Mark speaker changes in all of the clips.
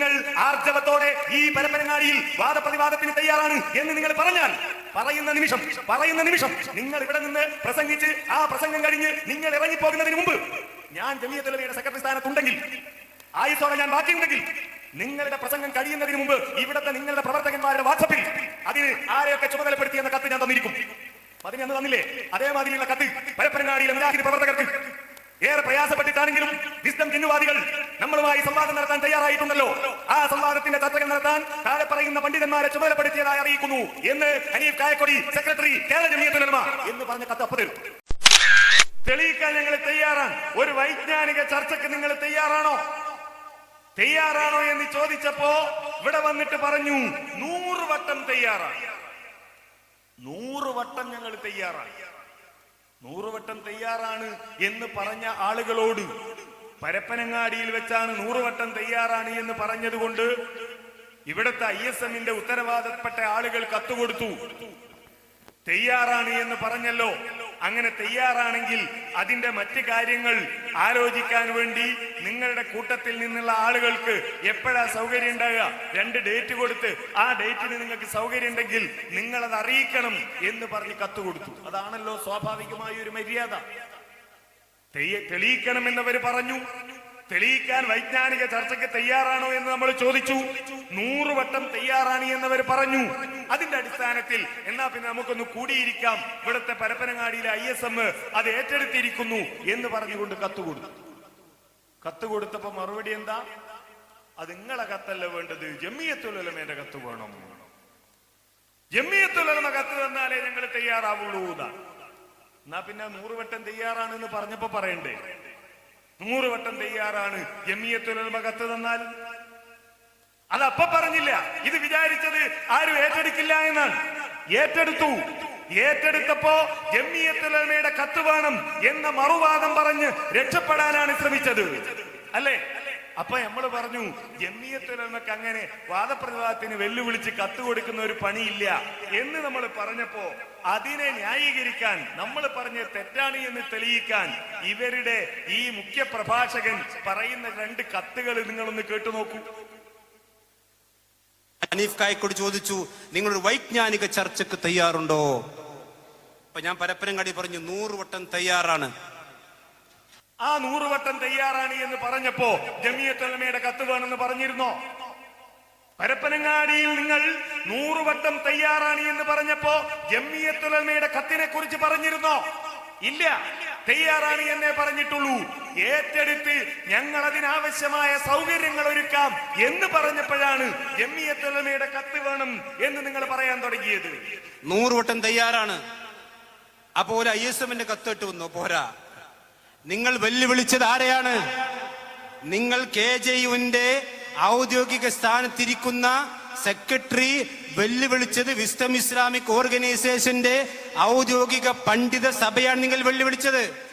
Speaker 1: നിങ്ങൾ ആർജവത്തോടെ ഈ പരപ്പനങ്ങാടിയിൽ വാദപ്രതിവാദത്തിന് തയ്യാറാണ് എന്ന് നിങ്ങൾ പറഞ്ഞാൽ പറയുന്ന നിമിഷം പറയുന്ന നിമിഷം നിങ്ങൾ ഇവിടെ നിന്ന് പ്രസംഗിച്ച് ആ പ്രസംഗം കഴിഞ്ഞ് നിങ്ങൾ ഇറങ്ങിപ്പോകുന്നതിന് മുമ്പ് ഞാൻ ജമിയത്തുലമയുടെ സെക്രട്ടറി സ്ഥാനത്തുണ്ടെങ്കിൽ ആയുസോടെ ഞാൻ ബാക്കിയുണ്ടെങ്കിൽ നിങ്ങളുടെ പ്രസംഗം കഴിയുന്നതിന് മുമ്പ് ഇവിടുത്തെ നിങ്ങളുടെ പ്രവർത്തകന്മാരുടെ വാട്സപ്പിൽ അതിന് ആരെയൊക്കെ ചുമതലപ്പെടുത്തിയെന്ന കത്ത് ഞാൻ തന്നിരിക്കും. അതിന് അന്ന് തന്നില്ലേ? അതേമാതിരിയുള്ള കത്ത് പരപ്പനങ്ങാടിയിലെ മുജാഹിദ് പ്രവർത്തകർക്ക് ഏറെ പ്രയാസപ്പെട്ടിട്ടാണെങ്കിലും വിസ്ഡം ജിന്നുവാദികൾ നമ്മളുമായി സംവാദം നടത്താൻ തയ്യാറായിട്ടുണ്ടല്ലോ. ആ സംവാദത്തിന്റെ ചർച്ചകൾ നടത്താൻ താഴെ പറയുന്ന പണ്ഡിതന്മാരെ ചുമതലപ്പെടുത്തിയതായി അറിയിക്കുന്നു എന്ന് ഹനീഫ് കായക്കൊടി സെക്രട്ടറി കേരള ജമിയത്തുലമ എന്ന് പറഞ്ഞ കത്ത് അപ്പ് തെളിയിക്കാൻ ഞങ്ങൾ തയ്യാറാണ്. ഒരു വൈജ്ഞാനിക ചർച്ചയ്ക്ക് നിങ്ങൾ തയ്യാറാണോ? തയ്യാറാണോ എന്ന് ചോദിച്ചപ്പോ ഇവിടെ വന്നിട്ട് പറഞ്ഞു നൂറ് വട്ടം തയ്യാറാണ്. നൂറ് വട്ടം ഞങ്ങൾ തയ്യാറാണ്. നൂറ് വട്ടം തയ്യാറാണ് എന്ന് പറഞ്ഞ ആളുകളോട് പരപ്പനങ്ങാടിയിൽ വെച്ചാണ് നൂറുവട്ടം തയ്യാറാണ് എന്ന് പറഞ്ഞതുകൊണ്ട് ഇവിടുത്തെ ഐ എസ് എമ്മിന്റെ ഉത്തരവാദപ്പെട്ട ആളുകൾ കത്തുകൊടുത്തു. തയ്യാറാണ് എന്ന് പറഞ്ഞല്ലോ. അങ്ങനെ തയ്യാറാണെങ്കിൽ അതിന്റെ മറ്റു കാര്യങ്ങൾ ആലോചിക്കാൻ വേണ്ടി നിങ്ങളുടെ കൂട്ടത്തിൽ നിന്നുള്ള ആളുകൾക്ക് എപ്പോഴാ സൗകര്യം ഉണ്ടാകുക രണ്ട് ഡേറ്റ് കൊടുത്ത് ആ ഡേറ്റിന് നിങ്ങൾക്ക് സൗകര്യം ഉണ്ടെങ്കിൽ നിങ്ങളത് അറിയിക്കണം എന്ന് പറഞ്ഞ് കത്ത് കൊടുത്തു. അതാണല്ലോ സ്വാഭാവികമായ ഒരു മര്യാദ. തെളിയിക്കണം തെളിയിക്കണമെന്നവർ പറഞ്ഞു. തെളിയിക്കാൻ വൈജ്ഞാനിക ചർച്ചയ്ക്ക് തയ്യാറാണോ എന്ന് നമ്മൾ ചോദിച്ചു. നൂറ് വട്ടം തയ്യാറാണ് എന്നവർ പറഞ്ഞു. അതിന്റെ അടിസ്ഥാനത്തിൽ എന്നാ പിന്നെ നമുക്കൊന്ന് കൂടിയിരിക്കാം. ഇവിടുത്തെ പരപ്പനങ്ങാടിയിലെ ഐ എസ് എം അത് ഏറ്റെടുത്തിരിക്കുന്നു എന്ന് പറഞ്ഞുകൊണ്ട് കത്ത് കൊടുത്തു. മറുപടി എന്താ? അത് നിങ്ങളെ കത്തല്ല വേണ്ടത്. ജമ്മിയത്തുലമേന്റെ കത്ത് വേണം. ജമ്മിയത്തുലമ കത്ത് തന്നാലേ ഞങ്ങൾ തയ്യാറാവുള്ളൂ എന്നാ. എന്നാ പിന്നെ നൂറുവട്ടം തയ്യാറാണെന്ന് പറഞ്ഞപ്പോ പറയണ്ടേ? നൂറ് വട്ടം തയ്യാറാണ്. ജമ്മിയത്തുലമ കത്ത് തന്നാൽ. അത് അപ്പൊ പറഞ്ഞില്ല. ഇത് വിചാരിച്ചത് ആരും ഏറ്റെടുക്കില്ല എന്നാണ്. ഏറ്റെടുത്തു. ഏറ്റെടുത്തപ്പോ ജമ്മിയത്തുലമയുടെ കത്ത് വേണം എന്ന മറുവാദം പറഞ്ഞ് രക്ഷപ്പെടാനാണ് ശ്രമിച്ചത്. അല്ലേ? അപ്പൊ നമ്മൾ പറഞ്ഞു ജമ്മിയത്തുലമക്ക് അങ്ങനെ വാദപ്രതിവാദത്തിന് വെല്ലുവിളിച്ച് കത്ത് കൊടുക്കുന്ന ഒരു പണിയില്ല. എന്ന് നമ്മൾ പറഞ്ഞപ്പോ അതിനെ ന്യായീകരിക്കാൻ നമ്മൾ പറഞ്ഞ തെറ്റാണ് എന്ന് തെളിയിക്കാൻ ഇവരുടെ ഈ മുഖ്യ പ്രഭാഷകൻ പറയുന്ന രണ്ട് കത്തുകൾ നിങ്ങളൊന്ന് കേട്ടു നോക്കൂ.
Speaker 2: അനീഫ് കായക്കോട് ചോദിച്ചു നിങ്ങളൊരു വൈജ്ഞാനിക ചർച്ചക്ക് തയ്യാറുണ്ടോ? അപ്പൊ ഞാൻ പരപ്പനങ്ങാടി പറഞ്ഞു നൂറ് വട്ടം തയ്യാറാണ്.
Speaker 1: ആ നൂറുവട്ടം തയ്യാറാണ് എന്ന് പറഞ്ഞപ്പോ ജമിയത്തുലമയുടെ കത്ത് വേണമെന്ന് പറഞ്ഞിരുന്നോ? പരപ്പനങ്ങാടിയിൽ നിങ്ങൾ നൂറുവട്ടം തയ്യാറാണ് എന്ന് പറഞ്ഞപ്പോ ജമിയത്തുലമയുടെ കത്തിനെ കുറിച്ച് പറഞ്ഞിരുന്നോ? ഇല്ല. തയ്യാറാണ് എന്നേ പറഞ്ഞിട്ടുള്ളൂ. ഏറ്റെടുത്ത് ഞങ്ങൾ അതിനാവശ്യമായ സൗകര്യങ്ങൾ ഒരുക്കാം എന്ന് പറഞ്ഞപ്പോഴാണ് ജമിയത്തുലമയുടെ കത്ത് വേണം എന്ന് നിങ്ങൾ പറയാൻ തുടങ്ങിയത്.
Speaker 2: നൂറുവട്ടം തയ്യാറാണ്. അപ്പോൾ ഐ എസ് എമ്മിന്റെ കത്തിട്ട് വന്നു? പോരാ. നിങ്ങൾ വെല്ലുവിളിച്ചത് ആരെയാണ്? നിങ്ങൾ കെ ജെ യുവിന്റെ ഔദ്യോഗിക സ്ഥാനത്തിരിക്കുന്ന സെക്രട്ടറി വെല്ലുവിളിച്ചത് വിസ്തം ഇസ്ലാമിക് ഓർഗനൈസേഷന്റെ ഔദ്യോഗിക പണ്ഡിത സഭയാണ് നിങ്ങൾ വെല്ലുവിളിച്ചത്.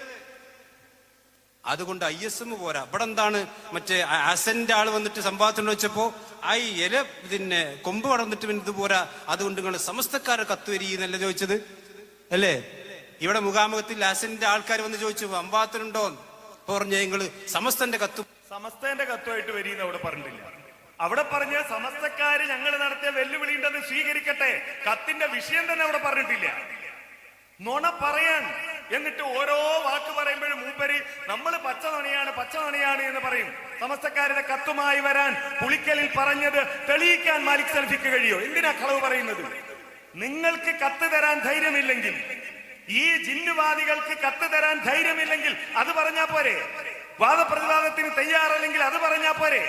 Speaker 2: അതുകൊണ്ട് ഐ എസ് എം പോരാ. ഇവിടെ എന്താണ്? മറ്റേ അസന്റെ ആൾ വന്നിട്ട് സംവാദത്തിന് വെച്ചപ്പോ ഈ ഇല പിന്നെ കൊമ്പ് വളർന്നിട്ട് പിന്നെ ഇത് പോരാ. അതുകൊണ്ട് നിങ്ങൾ സമസ്തക്കാരെ കത്തുവരി എന്നല്ല ചോദിച്ചത്? അല്ലേ? ഇവിടെ മുഖാമുഖത്തിൽ ലാസിന്റെ ആൾക്കാർ വന്ന് ചോദിച്ചു സംവാദത്തിനുണ്ടോ അപ്പൊ പറഞ്ഞു നിങ്ങൾ സമസ്തന്റെ കത്തു
Speaker 1: സമസ്തന്റെ കത്തുമായിട്ട് വരിയെന്ന് അവിടെ പറഞ്ഞിട്ടില്ല. അവിടെ പറഞ്ഞ സമസ്തക്കാര് ഞങ്ങൾ നടത്തിയ വെല്ലുവിളി ഉണ്ടെന്ന് സ്വീകരിക്കട്ടെ കത്തിന്റെ വിഷയം തന്നെ അവിടെ പറഞ്ഞിട്ടില്ല. നുണ പറയാൻ എന്നിട്ട് ഓരോ വാക്ക് പറയുമ്പോഴും മൂപ്പര് നമ്മൾ പച്ച നുണയാണ് പച്ച നുണയാണ് എന്ന് പറയും. സമസ്തക്കാരുടെ കത്തുമായി വരാൻ പുളിക്കലിൽ പറഞ്ഞത് തെളിയിക്കാൻ മാലിക് സൽഫിക്ക് കഴിയോ? എന്തിനാ കളവ് പറയുന്നത്? നിങ്ങൾക്ക് കത്ത് തരാൻ ധൈര്യമില്ലെങ്കിൽ ഈ ജിന്നുവാദികൾക്ക് കത്ത് തരാൻ ധൈര്യമില്ലെങ്കിൽ അത് പറഞ്ഞാ പോരെ? വാദപ്രതിവാദത്തിന് തയ്യാറല്ലെങ്കിൽ അത് പറഞ്ഞാ പോരെ?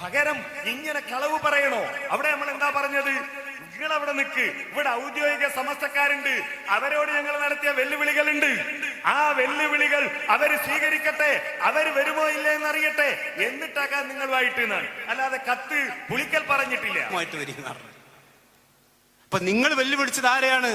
Speaker 1: പകരം ഇങ്ങനെ കളവ് പറയണോ? അവിടെ നമ്മൾ എന്താ പറഞ്ഞത്? നിങ്ങൾ അവിടെ നിൽക്ക് ഇവിടെ ഔദ്യോഗിക സമസ്തക്കാരുണ്ട്. അവരോട് ഞങ്ങൾ നടത്തിയ വെല്ലുവിളികൾ ഉണ്ട് ആ വെല്ലുവിളികൾ അവർ സ്വീകരിക്കട്ടെ? അവർ വരുമോ ഇല്ലേ എന്നറിയട്ടെ? എന്നിട്ടാക്കാൻ നിങ്ങൾ എന്നാണ് അല്ലാതെ കത്ത് പുളിക്കൽ പറഞ്ഞിട്ടില്ല.
Speaker 2: അപ്പൊ നിങ്ങൾ വെല്ലുവിളിച്ചത് ആരെയാണ്?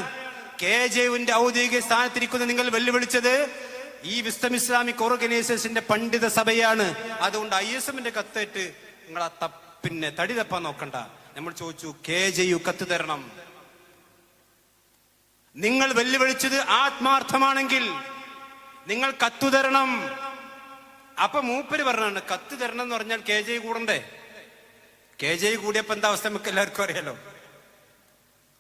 Speaker 2: കെ ജെയുവിന്റെ ഔദ്യോഗിക സ്ഥാനത്തിരിക്കുന്ന നിങ്ങൾ വെല്ലുവിളിച്ചത് ഈ വിസ്തം ഇസ്ലാമിക് ഓർഗനൈസേഷന്റെ പണ്ഡിത സഭയാണ്. അതുകൊണ്ട് ഐ എസ് എമ്മിന്റെ കത്തേറ്റ് നിങ്ങൾ ആ തപ്പിന്നെ തടി തപ്പാൻ നോക്കണ്ട. നമ്മൾ ചോദിച്ചു കെ ജെ യു കത്ത് തരണം. നിങ്ങൾ വെല്ലുവിളിച്ചത് ആത്മാർത്ഥമാണെങ്കിൽ നിങ്ങൾ കത്തു തരണം. അപ്പൊ മൂപ്പര് പറഞ്ഞാണ് കത്ത് തരണം എന്ന് പറഞ്ഞാൽ കെ ജെ കൂടണ്ടേ? കെ ജെ കൂടിയപ്പോ എന്താ അവസ്ഥ? നമുക്ക് എല്ലാവർക്കും അറിയാലോ.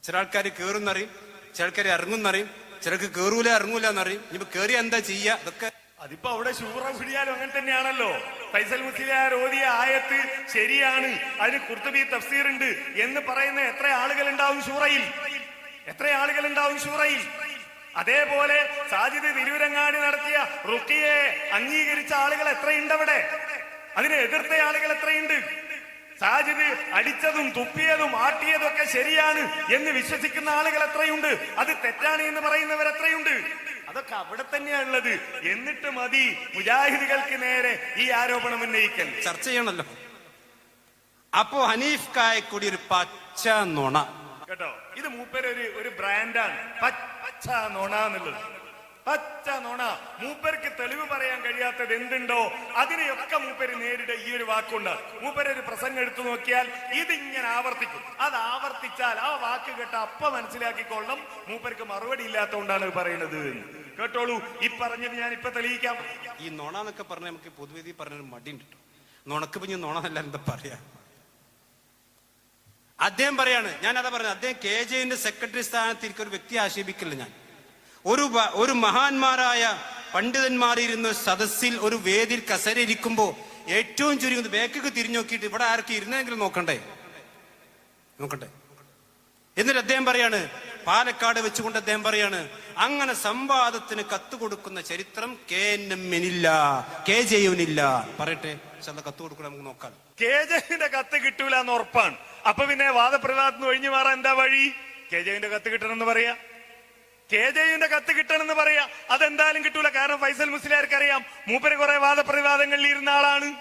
Speaker 2: ചില ആൾക്കാർ കയറുന്നറിയും ചില ആൾക്കാർ ഇറങ്ങുന്നറിയും ചിലക്ക് കയറൂല ഇറങ്ങൂല എന്നറിയും. ഇനിയിപ്പോ കയറി എന്താ ചെയ്യുക അതൊക്കെ
Speaker 1: അതിപ്പോ അവിടെ ശൂറ പിടിയാലും അങ്ങനെ തന്നെയാണല്ലോ. ഫൈസൽ മുസ്ലിയാർ ഓതിയ ആയത്ത് ശരിയാണ്. അതിന് കുർത്തുബി തഫ്സീർ ഉണ്ട് എന്ന് പറയുന്ന എത്ര ആളുകൾ ഉണ്ടാവും ഷൂറയിൽ എത്ര ആളുകൾ ഉണ്ടാവും ഷൂറയിൽ അതേപോലെ സാജിദ് തിരുവരങ്ങാടി നടത്തിയ റുക്കിയെ അംഗീകരിച്ച ആളുകൾ എത്രയുണ്ട് അവിടെ? അതിനെ എതിർത്ത ആളുകൾ എത്രയുണ്ട്? സാജിദ് അടിച്ചതും തുപ്പിയതും ആട്ടിയതും ഒക്കെ ശരിയാണ് എന്ന് വിശ്വസിക്കുന്ന ആളുകൾ എത്രയുണ്ട്? അത് തെറ്റാണ് എന്ന് പറയുന്നവർ എത്രയുണ്ട്? അതൊക്കെ അവിടെ തന്നെയാണ് ഉള്ളത്. എന്നിട്ട് മതി മുജാഹിദുകൾക്ക് നേരെ ഈ ആരോപണം ഉന്നയിക്കൽ.
Speaker 2: ചർച്ച ചെയ്യണല്ലോ. അപ്പോ ഹനീഫ് കായക്കൂടി ഒരു പച്ച നുണ.
Speaker 1: കേട്ടോ? ഇത് മൂപ്പര് ഒരു ഒരു ബ്രാൻഡാണ് പച്ച നുണ എന്നുള്ളത്. പച്ച നുണ. മൂപ്പർക്ക് തെളിവ് പറയാൻ കഴിയാത്തത് എന്തുണ്ടോ? അതിനെയൊക്കെ മൂപ്പര് നേരിട ഈ ഒരു വാക്കുണ്ട് മൂപ്പര് ഒരു പ്രസംഗം എടുത്തു നോക്കിയാൽ ഇതിങ്ങനെ ആവർത്തിക്കും. അത് ആവർത്തിച്ചാൽ ആ വാക്ക് കേട്ട അപ്പ മനസ്സിലാക്കിക്കൊള്ളണം മൂപ്പർക്ക് മറുപടി ഇല്ലാത്തതുകൊണ്ടാണ് പറയുന്നത്. കേട്ടോളൂ ഈ പറഞ്ഞത് ഞാൻ ഇപ്പൊ തെളിയിക്കാം.
Speaker 2: ഈ നുണ എന്നൊക്കെ പറഞ്ഞ നമുക്ക് പൊതുവേദി പറഞ്ഞൊരു മടിയുണ്ട് കിട്ടും നുണക്ക് പിന്നെ നുണ എന്നല്ല എന്താ പറയാ? അദ്ദേഹം പറയാണ് ഞാൻ അതാ പറഞ്ഞത് അദ്ദേഹം കെ ജെന്റെ സെക്രട്ടറി സ്ഥാനത്തിരിക്കുന്ന ഒരു വ്യക്തി ആക്ഷേപിക്കില്ല ഞാൻ. ഒരു ഒരു മഹാന്മാരായ പണ്ഡിതന്മാരിരുന്ന സദസ്സിൽ ഒരു വേദിയിൽ കസര ഇരിക്കുമ്പോ ഏറ്റവും ചുരുങ്ങുന്നത് ബേക്കൊക്കെ തിരിഞ്ഞു നോക്കിയിട്ട് ഇവിടെ ആർക്ക് ഇരുന്നെങ്കിലും നോക്കണ്ടേ? നോക്കണ്ടേ എന്നിട്ട് അദ്ദേഹം പറയാണ് പാലക്കാട് വെച്ചുകൊണ്ട് അദ്ദേഹം പറയാണ് അങ്ങനെ സംവാദത്തിന് കത്ത് കൊടുക്കുന്ന ചരിത്രം കെ എൻ എമ്മിനില്ല കെ ജെയുവിനില്ല പറയട്ടെ ചില കത്ത് കൊടുക്കണം നമുക്ക് നോക്കാം.
Speaker 1: കെ ജെന്റെ കത്ത് കിട്ടൂല എന്ന് ഉറപ്പാണ്. അപ്പൊ പിന്നെ വാദപ്രതിവാദത്തിന് ഒഴിഞ്ഞു മാറാൻ എന്താ വഴി? കെ ജെന്റെ കത്ത് കിട്ടണം എന്ന് പറയാ. കെ ജെയുടെ കത്ത് കിട്ടണമെന്ന് പറയാ. അതെന്തായാലും കിട്ടൂല. കാരണം ഫൈസൽ മുസ്ലിയാർക്ക് അറിയാം മൂപ്പര് കുറെ വാദപ്രതിവാദങ്ങളിൽ ഇരുന്ന ആളാണ്.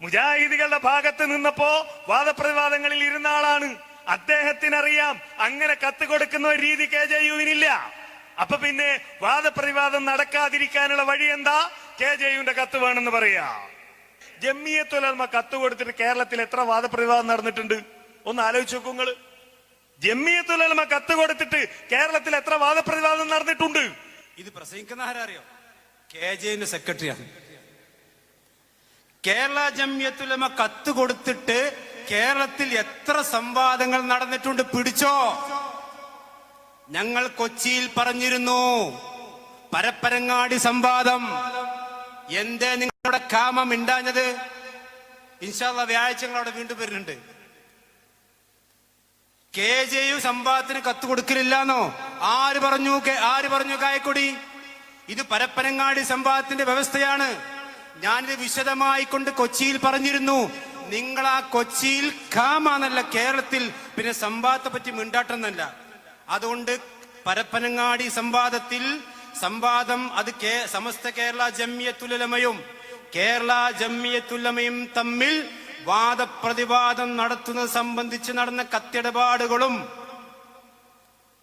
Speaker 1: മുജാഹിദികളുടെ ഭാഗത്ത് നിന്നപ്പോ വാദപ്രതിവാദങ്ങളിൽ ഇരുന്ന ആളാണ്. അദ്ദേഹത്തിനറിയാം. അങ്ങനെ കത്ത് കൊടുക്കുന്ന ഒരു രീതി കെ ജെ യുവിനില്ല അപ്പൊ പിന്നെ വാദപ്രതിവാദം നടക്കാതിരിക്കാനുള്ള വഴി എന്താ? കെ ജെ യുവിന്റെ കത്ത് വേണമെന്ന് പറയാ. ജമ്മിയത്തുലമ കത്ത് കൊടുത്തിട്ട് കേരളത്തിൽ എത്ര വാദപ്രതിവാദം നടന്നിട്ടുണ്ട്? ഒന്ന് ആലോചിച്ച് നോക്കൂ നിങ്ങൾ. ജമ്മിയത്തുലമ കത്ത് കൊടുത്തിട്ട് കേരളത്തിൽ എത്ര വാദപ്രതിവാദം നടന്നിട്ടുണ്ട്?
Speaker 2: ഇത് പ്രസംഗിക്കുന്ന ആരറിയോ കെ ജെന്റെ സെക്രട്ടറിയാണ്. കേരള ജമ്യത്തുലമ കത്ത് കൊടുത്തിട്ട് കേരളത്തിൽ എത്ര സംവാദങ്ങൾ നടന്നിട്ടുണ്ട് പിടിച്ചോ? ഞങ്ങൾ കൊച്ചിയിൽ പറഞ്ഞിരുന്നു പരപ്പരങ്ങാടി സംവാദം. എന്തേ നിങ്ങളുടെ കാമം ഇണ്ടാഞ്ഞത് ഇൻഷാല്ല വ്യാഴ്ച അവിടെ വീണ്ടും വരുന്നുണ്ട്. കെ ജെ യു സംവാദത്തിന് കത്ത് കൊടുക്കലില്ലാന്നോ? ആര് പറഞ്ഞു? ആര് പറഞ്ഞു കായക്കൊടി? ഇത് പരപ്പനങ്ങാടി സംവാദത്തിന്റെ വ്യവസ്ഥയാണ്. ഞാനിത് വിശദമായി കൊണ്ട് കൊച്ചിയിൽ പറഞ്ഞിരുന്നു. നിങ്ങൾ ആ കൊച്ചിയിൽ കാമാന്നല്ല കേരളത്തിൽ പിന്നെ സംവാദത്തെ പറ്റി മിണ്ടാട്ടെന്നല്ല. അതുകൊണ്ട് പരപ്പനങ്ങാടി സംവാദത്തിൽ സംവാദം അത് കേ സമസ്ത കേരള ജമ്യത്തുലമയും കേരള ജമ്യത്തുലമയും തമ്മിൽ വാദപ്രതിവാദം നടത്തുന്നത് സംബന്ധിച്ച് നടന്ന കത്തിടപാടുകളും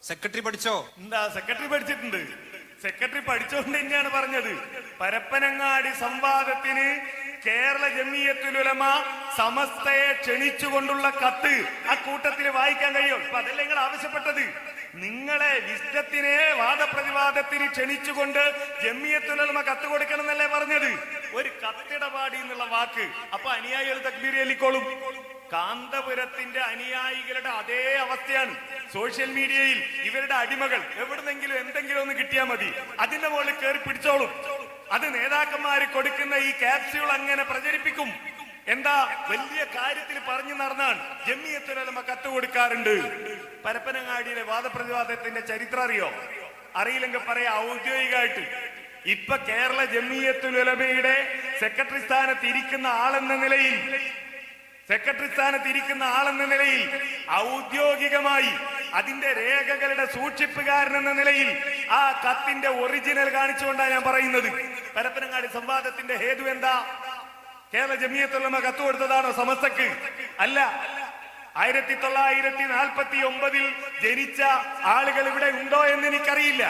Speaker 2: സെക്രട്ടറി പഠിച്ചോ?
Speaker 1: എന്താ സെക്രട്ടറി പഠിച്ചിട്ടുണ്ട്. സെക്രട്ടറി പഠിച്ചുകൊണ്ട് തന്നെയാണ് പറഞ്ഞത്. പരപ്പനങ്ങാടി സംവാദത്തിന് കേരള ജമീയത്തിലുലമ സമസ്തയെ ക്ഷണിച്ചുകൊണ്ടുള്ള കത്ത് ആ കൂട്ടത്തിൽ വായിക്കാൻ കഴിയും. ഇപ്പൊ അതല്ല നിങ്ങൾ ആവശ്യപ്പെട്ടത്? നിങ്ങളെ വിശ്വത്തിനെ വാദപ്രതിവാദത്തിന് ക്ഷണിച്ചുകൊണ്ട് ജമ്മിയത്തുലമ കത്ത് കൊടുക്കണം എന്നല്ലേ പറഞ്ഞത്? ഒരു കത്തിടപാടി എന്നുള്ള വാക്ക്. അപ്പൊ അനുയായികൾ തക്ബീർ ചൊല്ലിക്കോളും കാന്തപുരത്തിന്റെ അനുയായികളുടെ അതേ അവസ്ഥയാണ്. സോഷ്യൽ മീഡിയയിൽ ഇവരുടെ അടിമകൾ എവിടുന്നെങ്കിലും എന്തെങ്കിലും ഒന്ന് കിട്ടിയാൽ മതി. അതിന്റെ മുകളിൽ കയറി പിടിച്ചോളും. അത് നേതാക്കന്മാര് കൊടുക്കുന്ന ഈ ക്യാപ്സ്യൂൾ അങ്ങനെ പ്രചരിപ്പിക്കും. എന്താ? വലിയ കാര്യത്തിൽ പറഞ്ഞു നടന്നാണ്. ജമ്മിയത്തുലമ കത്ത് കൊടുക്കാറുണ്ട്. പരപ്പനങ്ങാടിയിലെ വാദപ്രതിവാദത്തിന്റെ ചരിത്രം അറിയോ? അറിയില്ലെങ്കിൽ പറയാ ഔദ്യോഗികമായിട്ട് ഇപ്പൊ കേരള ജമ്മിയത്തുലമയുടെ സെക്രട്ടറി സ്ഥാനത്ത് ഇരിക്കുന്ന ആളെന്ന നിലയിൽ സെക്രട്ടറി സ്ഥാനത്ത് ഇരിക്കുന്ന ആളെന്ന നിലയിൽ ഔദ്യോഗികമായി അതിന്റെ രേഖകളുടെ സൂക്ഷിപ്പുകാരൻ എന്ന നിലയിൽ ആ കത്തിന്റെ ഒറിജിനൽ കാണിച്ചുകൊണ്ടാണ് ഞാൻ പറയുന്നത്. പരപ്പനങ്ങാടി സംവാദത്തിന്റെ ഹേതു എന്താ? കേരള ജമിയത്തുള്ളമ കത്ത് കൊടുത്തതാണോ സമസ്തക്ക്? അല്ല. ആയിരത്തി തൊള്ളായിരത്തി നാൽപ്പത്തി ഒമ്പതിൽ ജനിച്ച ആളുകൾ ഇവിടെ ഉണ്ടോ എന്ന് എനിക്കറിയില്ല.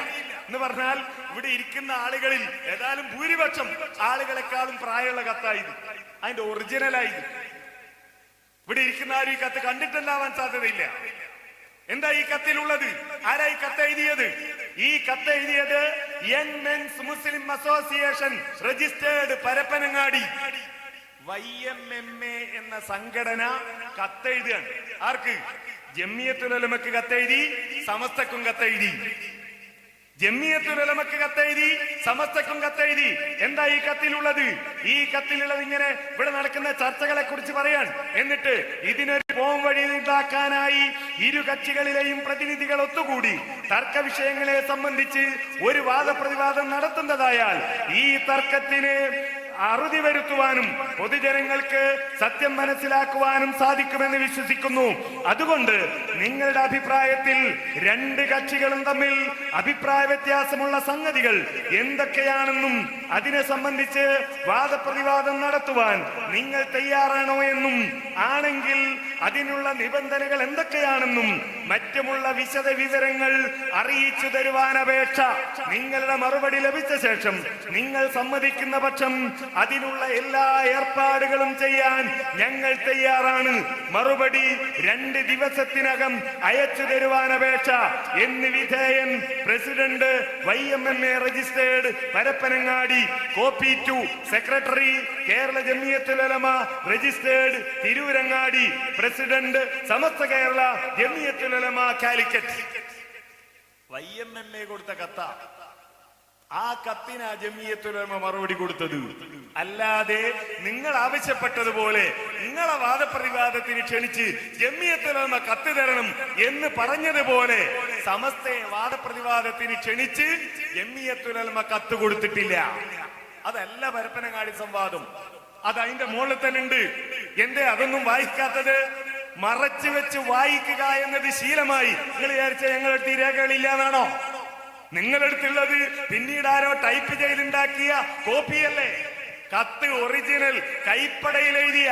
Speaker 1: എന്ന് പറഞ്ഞാൽ ഇവിടെ ഇരിക്കുന്ന ആളുകളിൽ ഏതായാലും ഭൂരിപക്ഷം ആളുകളെക്കാളും പ്രായമുള്ള കത്തായത് അതിന്റെ ഒറിജിനലായത് ഇവിടെ ഇരിക്കുന്ന ആരും ഈ കത്ത് കണ്ടിട്ടുണ്ടാവാൻ സാധ്യതയില്ല. എന്താ ഈ കത്തിലുള്ളത്? ആരാ ഈ കത്ത് എഴുതിയത്? ഈ കത്ത് എഴുതിയത് young men's Muslim association registered Parappanangadi. Y M M A എന്ന സംഘടന കത്തെഴുതുകയാണ് ആർക്ക്? ജമ്മിയത്തുലമക്ക് കത്തെഴുതി സമസ്തക്കും കത്തെഴുതി. ജമ്മിയത്തുലമക്ക് കത്തെഴുതി സമസ്തക്കും കത്തെഴുതി. എന്താ ഈ കത്തിലുള്ളത്? ഈ കത്തിലുള്ളത് ഇങ്ങനെ ഇവിടെ നടക്കുന്ന ചർച്ചകളെ കുറിച്ച് പറയാൻ. എന്നിട്ട് ഇതിനൊരു പോം വഴി ഉണ്ടാക്കാനായി ഇരു കക്ഷികളിലെയും പ്രതിനിധികൾ ഒത്തുകൂടി. തർക്ക വിഷയങ്ങളെ സംബന്ധിച്ച് ഒരു വാദപ്രതിവാദം നടത്തുന്നതായാൽ ഈ തർക്കത്തിന് അറുതി വരുത്തുവാനും പൊതുജനങ്ങൾക്ക് സത്യം മനസ്സിലാക്കുവാനും സാധിക്കുമെന്ന് വിശ്വസിക്കുന്നു. അതുകൊണ്ട് നിങ്ങളുടെ അഭിപ്രായത്തിൽ രണ്ട് കക്ഷികളും തമ്മിൽ അഭിപ്രായ വ്യത്യാസമുള്ള സംഗതികൾ എന്തൊക്കെയാണെന്നും അതിനെ സംബന്ധിച്ച് വാദപ്രതിവാദം നടത്തുവാൻ നിങ്ങൾ തയ്യാറാണോ എന്നും ആണെങ്കിൽ അതിനുള്ള നിബന്ധനകൾ എന്തൊക്കെയാണെന്നും മറ്റുമുള്ള വിശദ വിവരങ്ങൾ അറിയിച്ചു തരുവാൻ അപേക്ഷ. നിങ്ങളുടെ മറുപടി ലഭിച്ച ശേഷം നിങ്ങൾ സമ്മതിക്കുന്ന പക്ഷം അതിനുള്ള എല്ലാ ഏർപ്പാടുകളും ചെയ്യാൻ ഞങ്ങൾ തയ്യാറാണ്. മറുപടി രണ്ട് ദിവസത്തിനകം അയച്ചു തരുവാൻ അപേക്ഷ. എന്ന് വിധേയൻ president Y M M A registered Parappanangadi copy to secretary Kerala Jamiyathul Ulama registered Tirurangadi president Samastha Kerala Jamiyathul Ulama Calicut. Y M M A കൊടുത്ത കത്ത. ആ കത്തിനാ ജമിയത്തുലമ മറുപടി കൊടുത്തത്. അല്ലാതെ നിങ്ങൾ ആവശ്യപ്പെട്ടതുപോലെ നിങ്ങളെ വാദപ്രതിവാദത്തിന് ക്ഷണിച്ച് ജമിയത്തുലമ കത്ത് തരണം എന്ന് പറഞ്ഞതുപോലെ സമസ്തയെ വാദപ്രതിവാദത്തിന് ക്ഷണിച്ച് ജമിയത്തുലമ കത്ത് കൊടുത്തിട്ടില്ല. അതല്ല പരപ്പനങ്ങാടി സംവാദം. അത് അതിന്റെ മുകളിൽ തന്നെ ഉണ്ട്. എന്തേ അതൊന്നും വായിക്കാത്തത്? മറച്ചു വെച്ച് വായിക്കുക എന്നത് ശീലമായി. നിങ്ങൾ വിചാരിച്ച ഞങ്ങളെടുത്ത് ഈ രേഖകളില്ല എന്നാണോ നിങ്ങളെടുത്തുള്ളത് പിന്നീട് ആരോ ടൈപ്പ് ചെയ്തുണ്ടാക്കിയ കോപ്പിയല്ലേ കത്ത് ഒറിജിനൽ കൈപ്പടയിൽ എഴുതിയ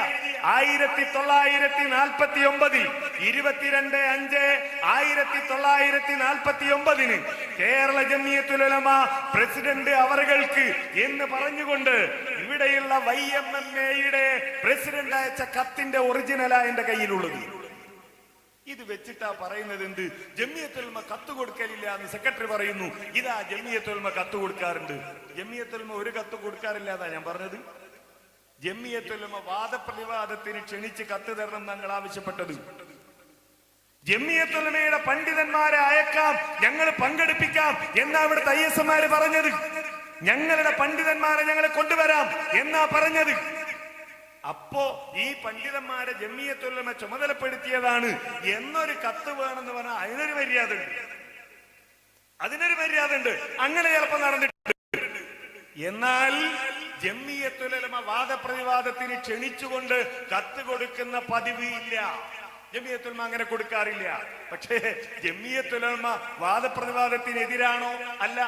Speaker 1: ആയിരത്തി തൊള്ളായിരത്തി നാൽപ്പത്തി ഒമ്പതിൽ ഇരുപത്തിരണ്ട് അഞ്ച് ആയിരത്തി തൊള്ളായിരത്തി നാൽപ്പത്തി ഒമ്പതിന് കേരള ജമിയത്തുലമ പ്രസിഡന്റ് അവറുകൾക്ക് എന്ന് പറഞ്ഞുകൊണ്ട് ഇവിടെയുള്ള വൈ എം എം എയുടെ പ്രസിഡന്റ് അയച്ച കത്തിന്റെ ഒറിജിനലാ എന്റെ കയ്യിലുള്ളത്. ഇത് വെച്ചിട്ടാ പറയുന്നത് എന്ത്? ജമ്മിയത്തുൽമ കത്ത് കൊടുക്കലില്ല എന്ന് സെക്രട്ടറി പറയുന്നു. ഇതാ ജമ്മിയത്തുൽമ കത്ത് കൊടുക്കാറുണ്ട്. ജമ്മിയത്തുൽമ ഒരു കത്ത് കൊടുക്കാറില്ല എന്നാ ഞാൻ പറഞ്ഞത്? ജമ്മിയത്തുൽമ വാദപ്രതിവാദത്തിന് ക്ഷണിച്ച് കത്ത് തരണം ഞങ്ങൾ ആവശ്യപ്പെട്ടത്. ജമ്മിയത്തുൽമയുടെ പണ്ഡിതന്മാരെ അയക്കാം. ഞങ്ങൾ പങ്കെടുപ്പിക്കാം. എന്നാ അവിടുത്തെ ഐ എസ് പറഞ്ഞത്? ഞങ്ങളുടെ പണ്ഡിതന്മാരെ ഞങ്ങൾ കൊണ്ടുവരാം. എന്നാ പറഞ്ഞത്? അപ്പോ ഈ പണ്ഡിതന്മാരെ ജമ്മിയത്തുല്ലമ ചുമതലപ്പെടുത്തിയതാണ്. എന്നൊരു കത്ത് വേണമെന്ന് പറഞ്ഞാൽ അതിനൊരു മര്യാദ ഉണ്ട് അതിനൊരു മര്യാദ ഉണ്ട് അങ്ങനെ ചിലപ്പോ നടന്നിട്ടുണ്ട്. എന്നാൽ ജമ്മിയത്തുലമ വാദപ്രതിവാദത്തിന് ക്ഷണിച്ചുകൊണ്ട് കത്ത് കൊടുക്കുന്ന പതിവ് ഇല്ല. ജമിയത്തുൽമ അങ്ങനെ കൊടുക്കാറില്ല. പക്ഷേ ജമിയത്തുലമ വാദപ്രതിവാദത്തിനെതിരാണോ? അല്ല.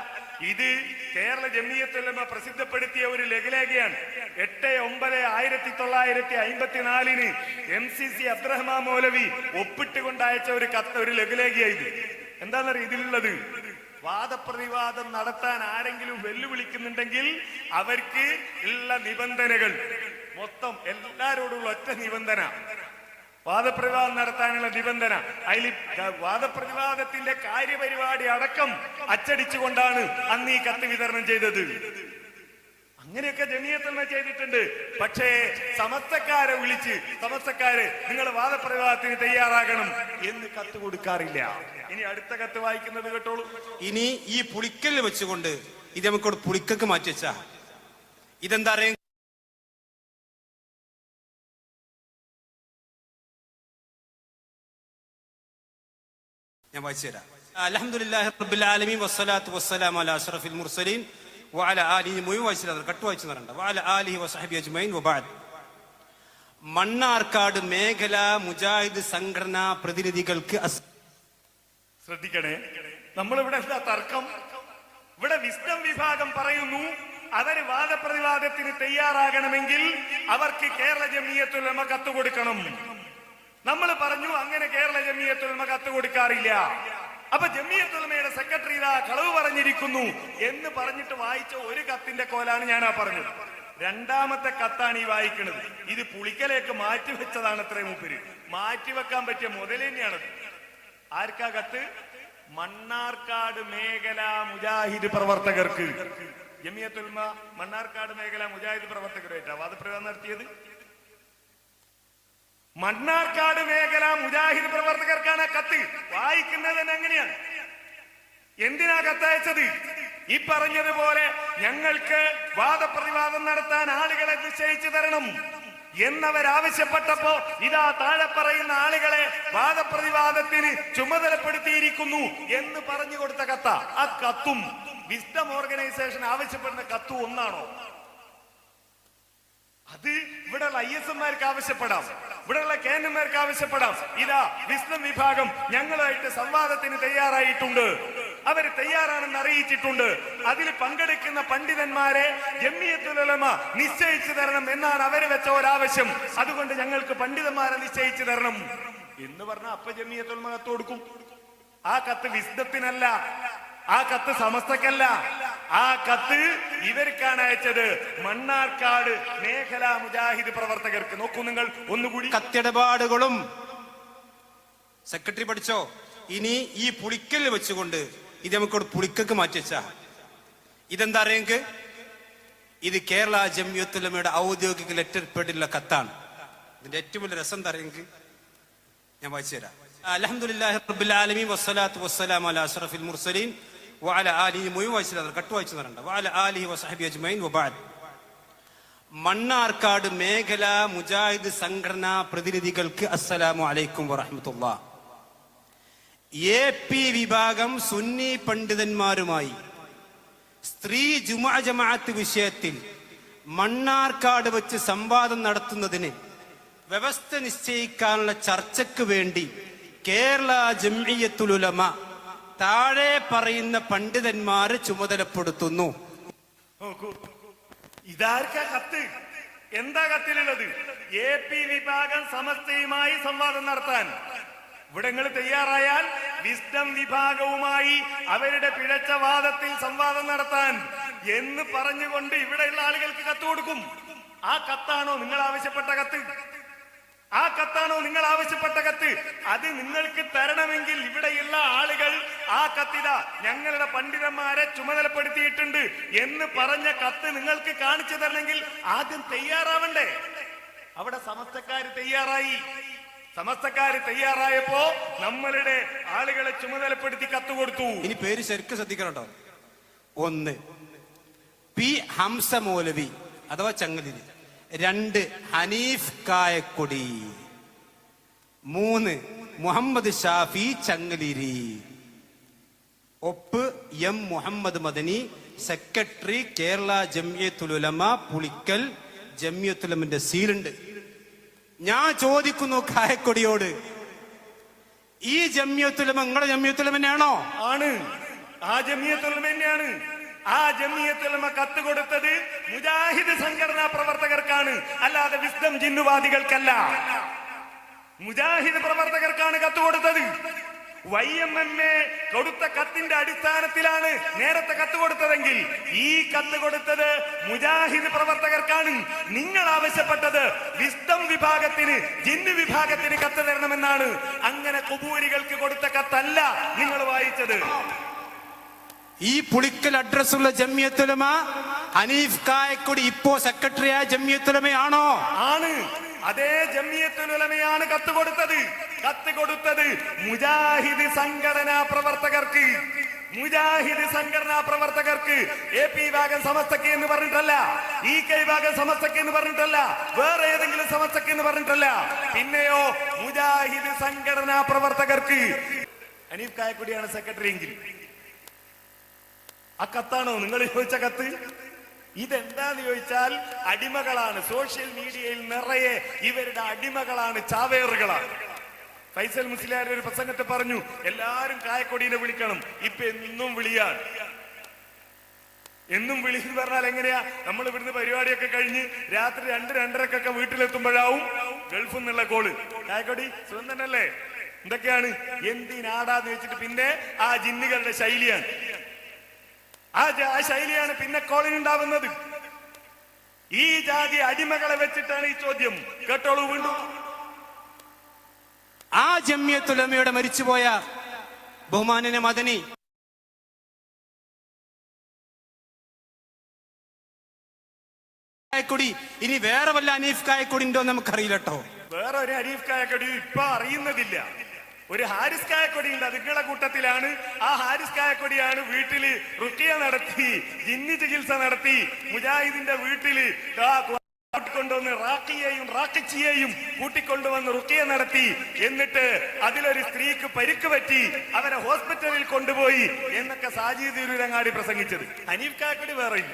Speaker 1: ഇത് കേരള ജമിയത്തുലമ പ്രസിദ്ധപ്പെടുത്തിയ ഒരു ലഘുലേഖയാണ്. എട്ട് ഒമ്പത് ആയിരത്തി തൊള്ളായിരത്തി അമ്പത്തിനാലിന് M C C Abdurahman Moulavi ഒപ്പിട്ടുകൊണ്ട് അയച്ച ഒരു കത്ത് ഒരു ലഘുലേഖയായത് എന്താണെന്നറിയ ഇതിലുള്ളത്? വാദപ്രതിവാദം നടത്താൻ ആരെങ്കിലും വെല്ലുവിളിക്കുന്നുണ്ടെങ്കിൽ അവർക്ക് ഉള്ള നിബന്ധനകൾ. മൊത്തം എല്ലാരോടുള്ള ഒറ്റ നിബന്ധന. വാദപ്രതിവാദം നടത്താനുള്ള നിബന്ധന. അതിൽ വാദപ്രതിവാദത്തിന്റെ കാര്യപരിപാടി അടക്കം അച്ചടിച്ചുകൊണ്ടാണ് അന്ന് ഈ കത്ത് വിതരണം ചെയ്തത്. അങ്ങനെയൊക്കെ ജനീയത്തന്മ ചെയ്തിട്ടുണ്ട്. പക്ഷേ സമസ്തക്കാരെ വിളിച്ച് സമസ്തക്കാര് നിങ്ങൾ വാദപ്രതിവാദത്തിന് തയ്യാറാകണം എന്ന് കത്ത് കൊടുക്കാറില്ല. ഇനി അടുത്ത കത്ത് വായിക്കുന്നത് കേട്ടോളൂ.
Speaker 2: ഇനി ഈ പുളിക്കൽ വെച്ചുകൊണ്ട് ഇത് നമുക്കോട് പുളിക്കക്ക് മാറ്റി വെച്ചാ. ഇതെന്താ ഞാൻ വായിച്ചു തരാം. അലഹമുല്ലാഹി റബ്ബിൽ ആലമീൻ വസ്സലാത്തു വസ്സലാം അല അഷ്റഫിൽ മുർസലീൻ വഅല ആലിഹി മുഴുവൻ വായിച്ചില്ല കട്ട് വായിച്ചു തരണ്ട. വഅല ആലിഹി വസഹബി അജ്മൈൻ വബഅദ്. മണ്ണാർക്കാട് മേഖല മുജാഹിദ് സംഘടനാ പ്രതിനിധികൾക്ക്
Speaker 1: ശ്രദ്ധിക്കണേ. നമ്മളിവിടെ എന്താ തർക്കം? ഇവിടെ വിസ്ഡം വിഭാഗം പറയുന്നു അവർ വാദപ്രതിവാദത്തിന് തയ്യാറാകണമെങ്കിൽ അവർക്ക് കേരള ജമിയത്തുലമ കത്ത് കൊടുക്കണം. നമ്മൾ പറഞ്ഞു അങ്ങനെ കേരള ജമിയത്തുലമ കത്ത് കൊടുക്കാറില്ല അപ്പൊ ജമിയത്തുലമയുടെ സെക്രട്ടറി ഇതാ കളവ് പറഞ്ഞിരിക്കുന്നു എന്ന് പറഞ്ഞിട്ട് വായിച്ച ഒരു കത്തിന്റെ കോലാണ് ഞാൻ ആ പറഞ്ഞത്. രണ്ടാമത്തെ കത്താണ് ഈ വായിക്കുന്നത് ഇത് പുളിക്കലേക്ക് മാറ്റിവെച്ചതാണ് അത്രയും മുപ്പര് മാറ്റിവെക്കാൻ പറ്റിയ മുതൽ തന്നെയാണത്. ആർക്കാ കത്ത്? മണ്ണാർക്കാട് മേഖല മുജാഹിദ് പ്രവർത്തകർക്ക്. ജമിയത്തുൽമ മണ്ണാർക്കാട് മേഖല മുജാഹിദ് പ്രവർത്തകരായിട്ടാ വാദപ്രയോഗം നടത്തിയത്? മണ്ണാർക്കാട് മേഖല മുജാഹിദ് പ്രവർത്തകർക്കാണ് ആ കത്ത്. വായിക്കുന്നത് എങ്ങനെയാണ് എന്തിനാ കത്തയച്ചത്? ഈ പറഞ്ഞതുപോലെ ഞങ്ങൾക്ക് വാദപ്രതിവാദം നടത്താൻ ആളുകളെ നിശ്ചയിച്ചു തരണം എന്നവരാവശ്യപ്പെട്ടപ്പോ ഇതാ താഴെ പറയുന്ന ആളുകളെ വാദപ്രതിവാദത്തിന് ചുമതലപ്പെടുത്തിയിരിക്കുന്നു എന്ന് പറഞ്ഞു കൊടുത്ത കത്ത. ആ കത്തും വിസ്ഡം ഓർഗനൈസേഷൻ ആവശ്യപ്പെടുന്ന കത്തും ഒന്നാണോ? അത് ഇവിടെയുള്ള ഐ എസ് എംമാർക്ക് ആവശ്യപ്പെടാം. ഇവിടെയുള്ള കെ എൻ എംമാർക്ക് ആവശ്യപ്പെടാം. ഇതാ വിസ്ലം വിഭാഗം ഞങ്ങളായിട്ട് സംവാദത്തിന് തയ്യാറായിട്ടുണ്ട്. അവർ തയ്യാറാണെന്ന് അറിയിച്ചിട്ടുണ്ട്. അതിൽ പങ്കെടുക്കുന്ന പണ്ഡിതന്മാരെ ജമ്മിയത്തുലമ നിശ്ചയിച്ചു തരണം എന്നാണ് അവർ വെച്ച ഒരാവശ്യം. അതുകൊണ്ട് ഞങ്ങൾക്ക് പണ്ഡിതന്മാരെ നിശ്ചയിച്ചു തരണം. എന്ന് പറഞ്ഞ അപ്പ ജമ്മിയത്തുലമ കത്ത് കൊടുക്കും. ആ കത്ത് വിസ്ഡത്തിനല്ല ആ കത്ത് സമസ്തക്കല്ല. ആ കത്ത് ഇവർക്കാണ് അയച്ചത്. മണ്ണാർക്കാട് മേഖലാ മുജാഹിദ് പ്രവർത്തകർക്ക്. നോക്കൂ നിങ്ങൾ ഒന്നുകൂടി.
Speaker 2: കത്തിടപാടുകളും സെക്രട്ടറി പഠിച്ചോ? ഇനി ഈ പുളിക്കൽ വെച്ചുകൊണ്ട് ഇത് നമുക്കോട് പുളിക്കക്ക് മാറ്റി വെച്ചാ. ഇതെന്താ അറിയെങ്കിൽ ഇത് കേരള ജമ്യത്തുലമയുടെ ഔദ്യോഗിക ലെറ്റർ പേഡിലുള്ള കത്താണ്. ഇതിന്റെ ഏറ്റവും വലിയ രസം എന്താ ഞാൻ വായിച്ചു തരാം. അലഹമുല്ലാ റബുലാലമി വസ്സലാത്തു വസ്സലാം അല അഷ്റഫിൽ മുർസലീൻ. വഅല ആലിഹി മുഴുവൻ വായിച്ചില്ല കട്ട് വായിച്ചു തരണ്ട. വാല ആലിഹി വസഹബി അജ്മൈൻ വബഅദ് മണ്ണാർക്കാട് മേഖല മുജാഹിദ് സംഘടനാ പ്രതിനിധികൾക്ക് അസ്സലാമു അലൈക്കും വറഹമത്തുള്ള. എ പി വിഭാഗം സുന്നി പണ്ഡിതന്മാരുമായി സ്ത്രീ ജുമാ ജമാഅത്ത് വിഷയത്തിൽ മണ്ണാർക്കാട് വെച്ച് സംവാദം നടത്തുന്നതിന് വ്യവസ്ഥ നിശ്ചയിക്കാനുള്ള ചർച്ചയ്ക്ക് വേണ്ടി കേരള ജംഇയ്യത്തുലുലമ താഴെ പറയുന്ന പണ്ഡിതന്മാരെ ചുമതലപ്പെടുത്തുന്നു.
Speaker 1: നോക്കൂ. ഇതാർക്കാ കത്ത്? എന്താ കത്തിലുള്ളത്? എ പി വിഭാഗം സമസ്തയുമായി സംവാദം നടത്താൻ. ഇവിടെ നിങ്ങൾ തയ്യാറായാൽ വിസ്ഡം വിഭാഗവുമായി അവരുടെ പിഴച്ച വാദത്തിൽ സംവാദം നടത്താൻ എന്ന് പറഞ്ഞുകൊണ്ട് ഇവിടെയുള്ള ആളുകൾക്ക് കത്ത് കൊടുക്കും. ആ കത്താണോ നിങ്ങൾ ആവശ്യപ്പെട്ട കത്ത്? ആ കത്താണോ നിങ്ങൾ ആവശ്യപ്പെട്ട കത്ത്? അത് നിങ്ങൾക്ക് തരണമെങ്കിൽ ഇവിടെയുള്ള ആളുകൾ ആ കത്തിത ഞങ്ങളുടെ പണ്ഡിതന്മാരെ ചുമതലപ്പെടുത്തിയിട്ടുണ്ട് എന്ന് പറഞ്ഞ കത്ത് നിങ്ങൾക്ക് കാണിച്ചു തരണമെങ്കിൽ ആദ്യം തയ്യാറാവണ്ടേ? അവിടെ സമസ്തക്കാർ തയ്യാറായി. സമസ്തക്കാർ തയ്യാറായപ്പോ നമ്മളുടെ ആളുകളെ ചുമതലപ്പെടുത്തി കത്ത് കൊടുത്തു.
Speaker 2: ഇനി പേര് ശരിക്കും ശ്രദ്ധിക്കണോ ഒന്ന്. പി ഹംസ മൗലവി അഥവാ ചങ്ങലിരി രണ്ട് ഹനീഫ് കായക്കൊടി. മൂന്ന് മുഹമ്മദ് ഷാഫി ചങ്ങലിരി. ഒപ്പ് എം മുഹമ്മദ് മദനി സെക്രട്ടറി കേരള ജമ്യത്തുലമ പുളിക്കൽ ജമ്യത്തുലമിന്റെ സീലുണ്ട്. ഞാൻ ചോദിക്കുന്നു കായക്കൊടിയോട് ഈ ജമ്യത്തുലമ നിങ്ങളുടെ ജമ്യത്തുലമന്നെയാണോ
Speaker 1: ആണ്. ആ ജമിയത്തുലമ തന്നെയാണ്. ആ ജമിയത്തുലമ കത്ത് കൊടുത്തത് മുജാഹിദ് സംഘടനാ പ്രവർത്തകർക്കാണ്. അല്ലാതെ വിസ്ഡം ജിന്നുവാദികൾക്കല്ല. മുജാഹിദ് പ്രവർത്തകർക്കാണ് കത്ത് കൊടുത്തത്. വൈ എം എം എ കൊടുത്ത കത്തിന്റെ അടിസ്ഥാനത്തിലാണ് നേരത്തെ കത്ത് കൊടുത്തതെങ്കിൽ ഈ കത്ത് കൊടുത്തത് മുജാഹിദ് പ്രവർത്തകർക്കാണ്. നിങ്ങൾ ആവശ്യപ്പെട്ടത് വിസ്തം വിഭാഗത്തിന് ജിന്ന് വിഭാഗത്തിന് കത്ത് തരണമെന്നാണ്. അങ്ങനെ കുബൂരികൾക്ക് കൊടുത്ത കത്തല്ല നിങ്ങൾ വായിച്ചത്.
Speaker 2: ഈ പുളിക്കൽ അഡ്രസ്സുള്ള ജമ്മിയത്തുലമ അനീഫ് കായക്കൊടി ഇപ്പോ സെക്രട്ടറി സെക്രട്ടറിയായ ജമ്മിയത്തുലമയാണോ?
Speaker 1: ആണ്. അതേ ജമ്യത്തുലമയാണ് കത്ത് കൊടുത്തത്. കത്ത് കൊടുത്തത് മുജാഹിദ് സംഘടനാ പ്രവർത്തകർക്ക്. മുജാഹിദ് സംഘടനാ പ്രവർത്തകർക്ക് എ പി വിഭാഗം സമസ്തക്ക് എന്ന് പറഞ്ഞിട്ടല്ല ഇ കെ വിഭാഗം സമസ്തക്ക് എന്ന് പറഞ്ഞിട്ടല്ല വേറെ ഏതെങ്കിലും സമസ്തക്ക് എന്ന് പറഞ്ഞിട്ടല്ല. പിന്നെയോ മുജാഹിദ് സംഘടനാ പ്രവർത്തകർക്ക്. അനീഫ് കായക്കുടിയാണ് സെക്രട്ടറി എങ്കിൽ. ആ കത്താണോ? നിങ്ങൾ ചോദിച്ച കത്ത്? ഇതെന്താന്ന് ചോദിച്ചാൽ അടിമകളാണ്. സോഷ്യൽ മീഡിയയിൽ നിറയെ ഇവരുടെ അടിമകളാണ് ചാവേറുകളാണ്. ഫൈസൽ മുസ്ലിയാർ ഒരു പ്രസംഗത്തെ പറഞ്ഞു എല്ലാരും കായക്കൊടീനെ വിളിക്കണം. ഇപ്പൊ എന്നും വിളിയാണ്. എന്നും വിളി എന്ന് പറഞ്ഞാൽ എങ്ങനെയാ? നമ്മൾ ഇവിടുന്ന് പരിപാടിയൊക്കെ കഴിഞ്ഞ് രാത്രി രണ്ട് രണ്ടരക്കൊക്കെ വീട്ടിലെത്തുമ്പോഴാവും ഗൾഫിൽ നിന്നുള്ള കോൾ. കായക്കൊടി സുഖം എന്തൊക്കെയാണ്? എന്തിനാടാന്ന് വെച്ചിട്ട് പിന്നെ ആ ജിന്നുകളുടെ ശൈലിയാണ്. ആ ആ ശൈലിയാണ് പിന്നെ കോളിന് ഉണ്ടാവുന്നത്. ഈ ജാതി അടിമകളെ വെച്ചിട്ടാണ് ഈ ചോദ്യം. കേട്ടോളൂ വീണ്ടും.
Speaker 2: ആ ജമ്യത്തുലമ്മയുടെ മരിച്ചുപോയ ബഹുമാനനെ മദനി. കായക്കൊടി. ഇനി വേറെ വല്ല അനീഫ് കായക്കൊടി ഉണ്ടോ എന്ന് നമുക്കറിയില്ല കേട്ടോ.
Speaker 1: വേറെ ഒരു അനീഫ് കായക്കൊടി ഇപ്പൊ അറിയുന്നതില്ല. ഒരു ഹാരിസ് കായക്കൊടി ഉണ്ട് അതുങ്ങളെ കൂട്ടത്തിലാണ്. ആ ഹാരിസ് കായക്കൊടിയാണ് വീട്ടിൽ റുക്കിയ നടത്തി ജിന്നി ചികിത്സ നടത്തി മുജാഹിദിന്റെ വീട്ടിൽ കൊണ്ടുവന്ന് റാക്കിയെയും റാക്കിച്ചിയെയും കൂട്ടിക്കൊണ്ടുവന്ന് റുക്കിയ നടത്തി. എന്നിട്ട് അതിലൊരു സ്ത്രീക്ക് പരിക്ക് പറ്റി അവരെ ഹോസ്പിറ്റലിൽ കൊണ്ടുപോയി എന്നൊക്കെ സാജി തിരൂരങ്ങാടി പ്രസംഗിച്ചത്. അനീഫ് കായക്കൊടി വേറെ ഇല്ല.